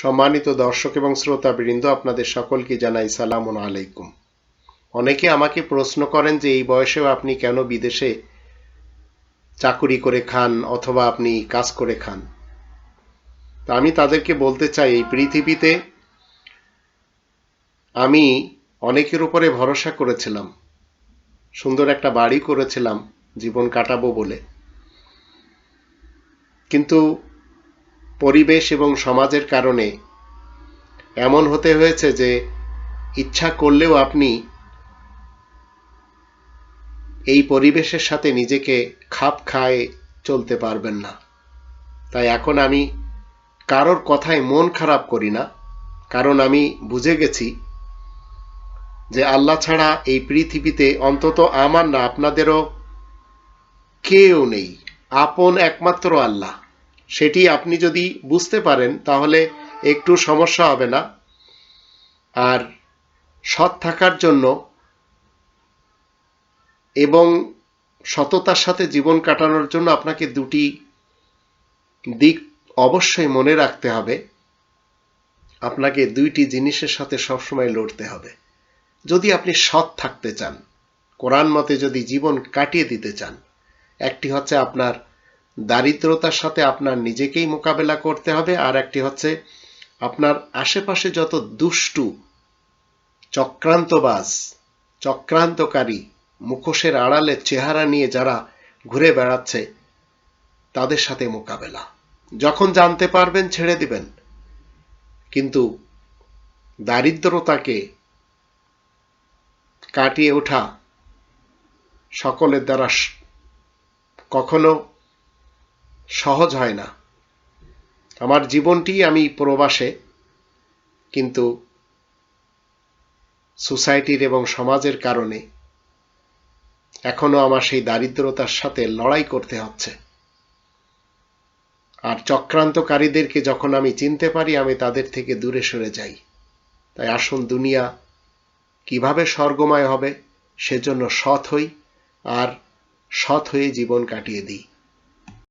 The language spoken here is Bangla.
সম্মানিত দর্শক এবং শ্রোতাবৃন্দ, আপনাদের সকলকে জানাই সালাম আলাইকুম। অনেকে আমাকে প্রশ্ন করেন যে এই বয়সেও আপনি কেন বিদেশে চাকুরি করে খান অথবা আপনি কাজ করে খান? তা আমি তাদেরকে বলতে চাই, এই পৃথিবীতে আমি অনেকের উপরে ভরসা করেছিলাম, সুন্দর একটা বাড়ি করেছিলাম, জীবন কাটাবো বলে। কিন্তু পরিবেশ এবং সমাজের কারণে। এমন হতে হয়েছে যে, ইচ্ছা করলেও আপনি এই পরিবেশের সাথে নিজেকে খাপ খায় চলতে পারবেন না। তাই এখন আমি কারোর কথায় মন খারাপ করি না। কারণ আমি বুঝে গেছি যে আল্লাহ ছাড়া এই পৃথিবীতে অন্তত আমার না, আপনাদেরও কেউ নেই। আপন একমাত্র আল্লাহ। সেটি আপনি যদি বুঝতে পারেন, তাহলে একটু সমস্যা হবে না। আর সৎ থাকার জন্য এবং সততার সাথে জীবন কাটানোর জন্য আপনাকে দুটি দিক অবশ্যই মনে রাখতে হবে। আপনাকে দুইটি জিনিসের সাথে সবসময় লড়তে হবে। যদি আপনি সৎ থাকতে চান, কোরআন মতে যদি জীবন কাটিয়ে দিতে চান, একটি হচ্ছে আপনার দারিদ্রতার সাথে আপনার নিজেকেই মোকাবেলা করতে হবে, আর একটি হচ্ছে আপনার আশেপাশে যত দুষ্টু, চক্রান্তবাজ, চক্রান্তকারী, মুখোশের আড়ালে চেহারা নিয়ে যারা ঘুরে বেড়াচ্ছে, তাদের সাথে মোকাবেলা। যখন জানতে পারবেন, ছেড়ে দিবেন। কিন্তু দারিদ্রতাকে কাটিয়ে ওঠা সকলের দ্বারা কখনো সহজ হয় না। আমার জীবনটি আমি প্রবাসে, কিন্তু সোসাইটির এবং সমাজের কারণে এখনও আমার সেই দারিদ্রতার সাথে লড়াই করতে হচ্ছে। আর চক্রান্তকারীদেরকে যখন আমি চিনতে পারি, আমি তাদের থেকে দূরে সরে যাই। তাই আসুন দুনিয়া কীভাবে স্বর্গময় হবে, সেজন্য সৎ হই আর সৎ হয়ে জীবন কাটিয়ে দিই।